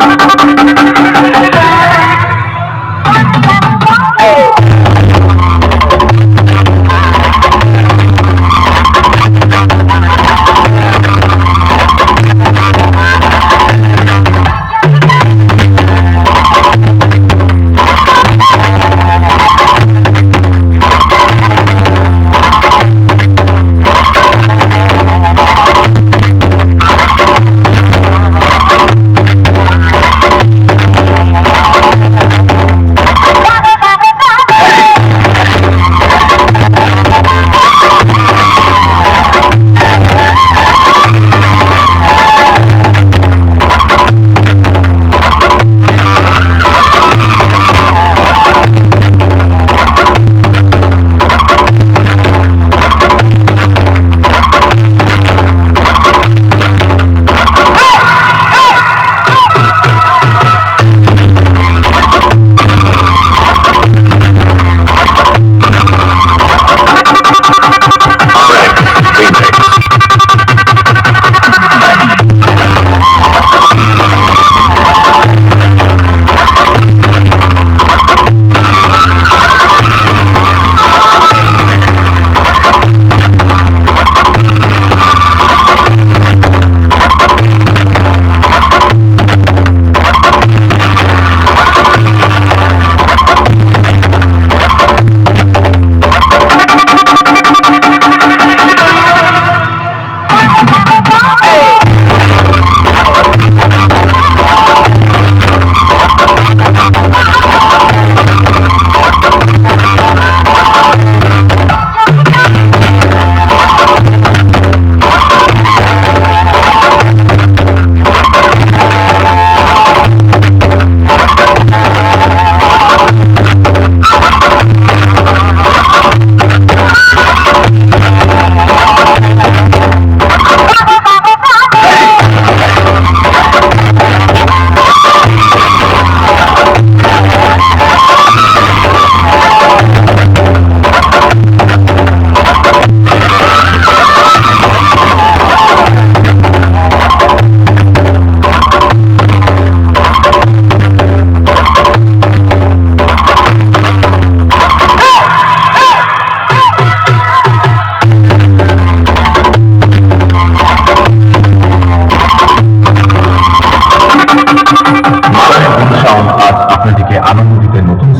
you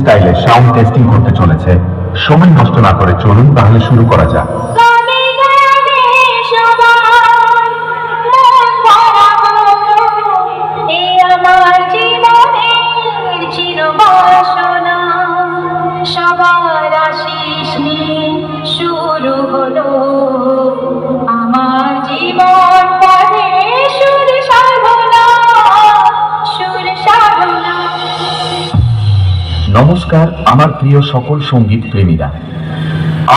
স্টাইলে sound testing করতে চলেছে। সময় নষ্ট না করে চলুন তাহলে শুরু করা যাক। হলো। নমস্কার, আমার প্রিয় সকল সংগীত প্রেমীরা।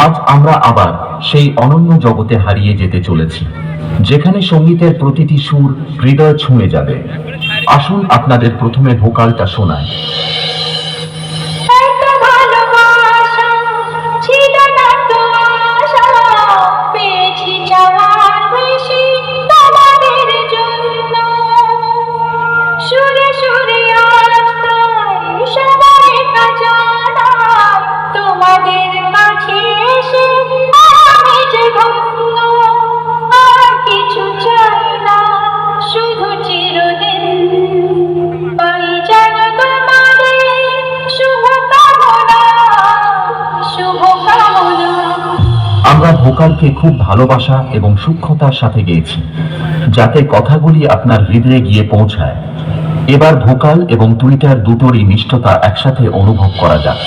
আজ আমরা আবার সেই অনন্য জগতে হারিয়ে যেতে চলেছি, যেখানে সঙ্গীতের প্রতিটি সুর হৃদয় ছুঁয়ে যাবে। আসুন আপনাদের প্রথমে ভোকালটা শোনায় ভোকালকে খুব ভালোবাসা এবং সূক্ষ্মতার সাথে গেয়েছি, যাতে কথাগুলি আপনার হৃদয়ে গিয়ে পৌঁছায়। এবার ভোকাল এবং টুইটার দুটোরই নিষ্ঠতা একসাথে অনুভব করা যাক।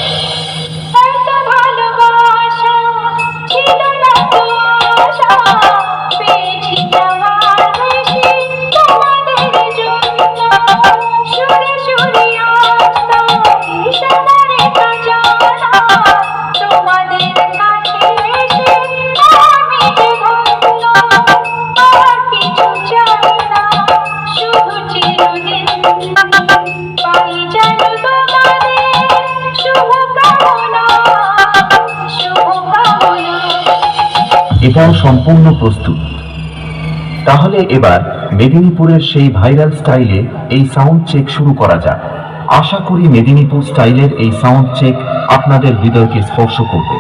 এটাও সম্পূর্ণ প্রস্তুত। তাহলে এবার মেদিনীপুরের সেই ভাইরাল স্টাইলে এই সাউন্ড চেক শুরু করা যাক। আশা করি মেদিনীপুর স্টাইলের এই সাউন্ড চেক আপনাদের হৃদয়কে স্পর্শ করবে।